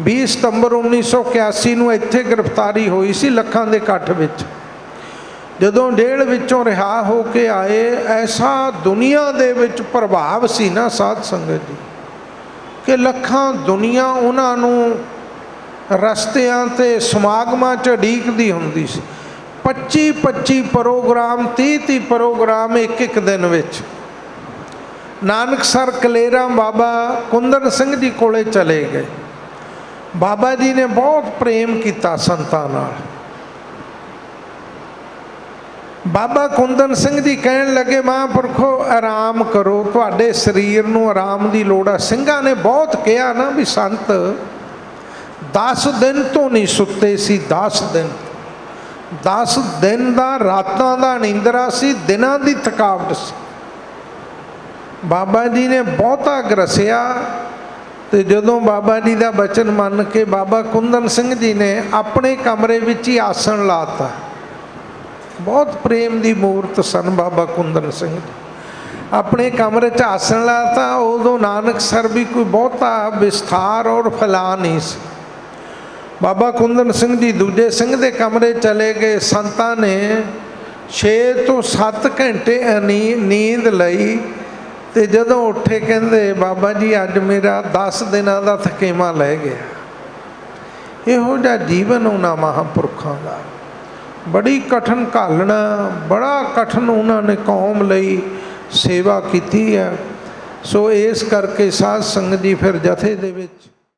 20 ਸਤੰਬਰ 1981 ਨੂੰ ਇੱਥੇ ਗ੍ਰਿਫਤਾਰੀ ਹੋਈ ਸੀ ਲੱਖਾਂ ਦੇ ਇਕੱਠ ਵਿੱਚ। ਜਦੋਂ ਜੇਲ੍ਹ ਵਿੱਚੋਂ ਰਿਹਾ ਹੋ ਕੇ ਆਏ, ਐਸਾ ਦੁਨੀਆ ਦੇ ਵਿੱਚ ਪ੍ਰਭਾਵ ਸੀ ਨਾ ਸਾਧ ਸੰਗਤ ਜੀ, ਕਿ ਲੱਖਾਂ ਦੁਨੀਆ ਉਹਨਾਂ ਨੂੰ ਰਸਤਿਆਂ ਤੇ ਸਮਾਗਮਾਂ 'ਚ ਢੀਕਦੀ ਹੁੰਦੀ ਸੀ। 25 25 ਪ੍ਰੋਗਰਾਮ 30 30 ਪ੍ਰੋਗਰਾਮ ਇੱਕ ਇੱਕ ਦਿਨ ਵਿੱਚ। ਨਾਨਕ ਸਰ ਕਲੇਰਾ ਬਾਬਾ ਕੁੰਦਨ ਸਿੰਘ ਜੀ ਕੋਲੇ ਚਲੇ ਗਏ। ਬਾਬਾ ਜੀ ਨੇ ਬਹੁਤ ਪ੍ਰੇਮ ਕੀਤਾ ਸੰਤਾਂ ਨਾਲ। ਬਾਬਾ ਕੁੰਦਨ ਸਿੰਘ ਜੀ ਕਹਿਣ ਲੱਗੇ, ਮਹਾਂਪੁਰਖੋ, ਆਰਾਮ ਕਰੋ। ਤੁਹਾਡੇ ਸਰੀਰ ਨੂੰ ਆਰਾਮ ਦੀ ਲੋੜ ਆ। ਸਿੰਘਾਂ ਨੇ ਬਹੁਤ ਕਿਹਾ ਨਾ ਵੀ ਸੰਤ 10 ਦਿਨ ਤੋਂ ਨਹੀਂ ਸੁੱਤੇ ਸੀ 10 ਦਿਨ। 10 ਦਿਨ ਦਾ, ਰਾਤਾਂ ਦਾ ਨੀਂਦਰਾ ਸੀ, ਦਿਨਾਂ ਦੀ ਥਕਾਵਟ ਸੀ। ਬਾਬਾ ਜੀ ਨੇ ਬਹੁਤਾ ਗਰਸਿਆ। ਤੇ ਜਦੋਂ ਬਾਬਾ ਜੀ ਦਾ ਬਚਨ ਮੰਨ ਕੇ ਬਾਬਾ ਕੁੰਦਨ ਸਿੰਘ ਜੀ ਨੇ ਆਪਣੇ ਕਮਰੇ ਵਿੱਚ ਹੀ ਆਸਣ ਲਾਤਾ। ਬਹੁਤ ਪ੍ਰੇਮ ਦੀ ਮੂਰਤ ਸਨ ਬਾਬਾ ਕੁੰਦਨ ਸਿੰਘ ਜੀ। ਆਪਣੇ ਕਮਰੇ 'ਚ ਆਸਣ ਲਾਤਾ, ਉਦੋਂ ਨਾਨਕ ਸਰ ਵੀ ਕੋਈ ਬਹੁਤਾ ਵਿਸਥਾਰ ਔਰ ਫੈਲਾ ਨਹੀਂ ਸੀ। ਬਾਬਾ ਕੁੰਦਨ ਸਿੰਘ ਜੀ ਦੂਜੇ ਸਿੰਘ ਦੇ ਕਮਰੇ ਚਲੇ ਗਏ। ਸੰਤਾਂ ਨੇ 6 ਤੋਂ 7 ਘੰਟੇ ਅਨੀ- ਨੀਂਦ ਲਈ ਤੇ ਜਦੋਂ ਉੱਠੇ ਕਹਿੰਦੇ, ਬਾਬਾ ਜੀ, ਅੱਜ ਮੇਰਾ 10 ਦਿਨਾਂ ਦਾ ਥਕੇਵਾ ਲੈ ਗਿਆ। ਇਹੋ ਜਿਹਾ ਜੀਵਨ ਉਹਨਾਂ ਮਹਾਂਪੁਰਖਾਂ ਦਾ। ਬੜੀ ਕਠਨ ਘਾਲਣਾ, ਬੜਾ ਕਠਨ ਉਹਨਾਂ ਨੇ ਕੌਮ ਲਈ ਸੇਵਾ ਕੀਤੀ ਹੈ। ਸੋ ਇਸ ਕਰਕੇ ਸਾਧ ਸੰਗਤ ਜੀ ਫਿਰ ਜਥੇ ਦੇ ਵਿੱਚ